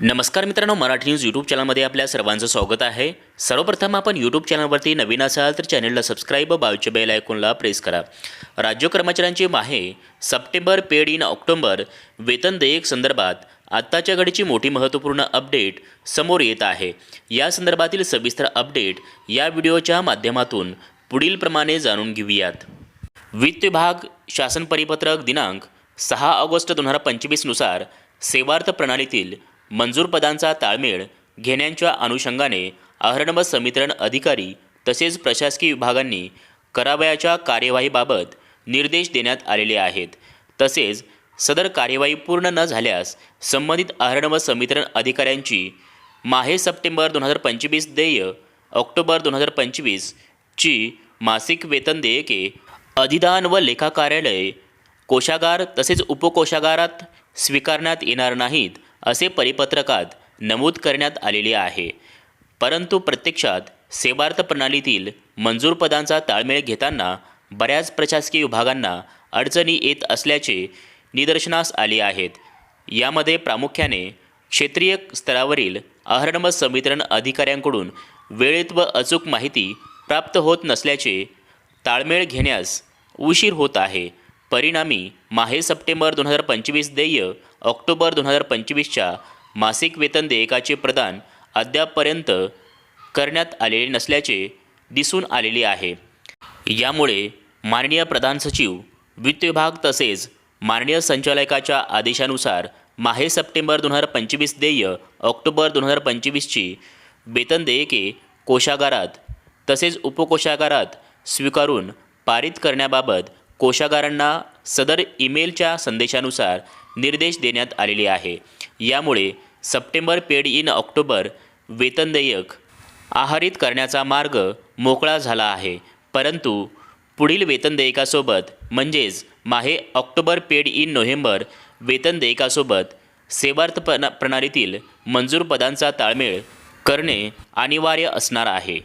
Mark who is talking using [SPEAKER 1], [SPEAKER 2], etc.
[SPEAKER 1] नमस्कार मित्रांनो Marathi news YouTube चॅनलमध्ये आपल्या सर्वांचं स्वागत आहे. सर्वप्रथम आपण यूट्यूब चॅनलवरती नवीन असाल तर चॅनलला सबस्क्राईब व बाजूच्या बेल आयकॉनला प्रेस करा. राज्य कर्मचाऱ्यांचे माहे सप्टेंबर पेड इन ऑक्टोबर वेतन देयक संदर्भात आत्ताच्या घडीची मोठी महत्त्वपूर्ण अपडेट समोर येत आहे. या संदर्भातील सविस्तर अपडेट या व्हिडिओच्या माध्यमातून पुढीलप्रमाणे जाणून घेऊयात. वित्त विभाग शासन परिपत्रक दिनांक सहा ऑगस्ट दोन हजार पंचवीसनुसार सेवार्थ प्रणालीतील मंजूर पदांचा ताळमेळ घेण्याच्या अनुषंगाने आहरण व समित्रण अधिकारी तसेच प्रशासकीय विभागांनी करावयाच्या कार्यवाहीबाबत निर्देश देण्यात आलेले आहेत. तसेच सदर कार्यवाही पूर्ण न झाल्यास संबंधित आहरण व समित्रण अधिकाऱ्यांची माहे सप्टेंबर दोन हजार पंचवीस देय ऑक्टोबर दोन हजार पंचवीसची मासिक वेतन देयके अधिदान व लेखा कार्यालय कोशागार तसेच उपकोशागारात स्वीकारण्यात येणार नाहीत असे परिपत्रकात नमूद करण्यात आलेले आहे. परंतु प्रत्यक्षात सेवार्थ प्रणालीतील मंजूर पदांचा ताळमेळ घेताना बऱ्याच प्रशासकीय विभागांना अडचणी येत असल्याचे निदर्शनास आले आहेत. यामध्ये प्रामुख्याने क्षेत्रीय स्तरावरील आहरण संवितरण अधिकाऱ्यांकडून वेळेत व अचूक माहिती प्राप्त होत नसल्याचे ताळमेळ घेण्यास उशीर होत आहे. परिणामी माहे सप्टेंबर दोन हजार पंचवीस देय ऑक्टोबर दोन हजार पंचवीसच्या मासिक वेतन देयकाचे प्रदान अद्यापपर्यंत करण्यात आलेले नसल्याचे दिसून आलेले आहे. यामुळे माननीय प्रधान सचिव वित्त विभाग तसेच माननीय संचालकाच्या आदेशानुसार माहे सप्टेंबर दोन हजार पंचवीस देय ऑक्टोबर दोन हजार पंचवीसची वेतन देयके कोशागारात तसेच उपकोशागारात स्वीकारून पारित करण्याबाबत कोषागारांना सदर ईमेलच्या संदेशानुसार निर्देश देण्यात आलेले आहे. यामुळे सप्टेंबर पेड इन ऑक्टोबर वेतन देयक आहारित करण्याचा मार्ग मोकळा झाला आहे. परंतु पुढील वेतन देयकासोबत म्हणजेच माहे ऑक्टोबर पेड इन नोव्हेंबर वेतन देयकासोबत सेवार्थ प्रणा प्रणालीतील मंजूर पदांचा ताळमेळ करणे अनिवार्य असणार आहे.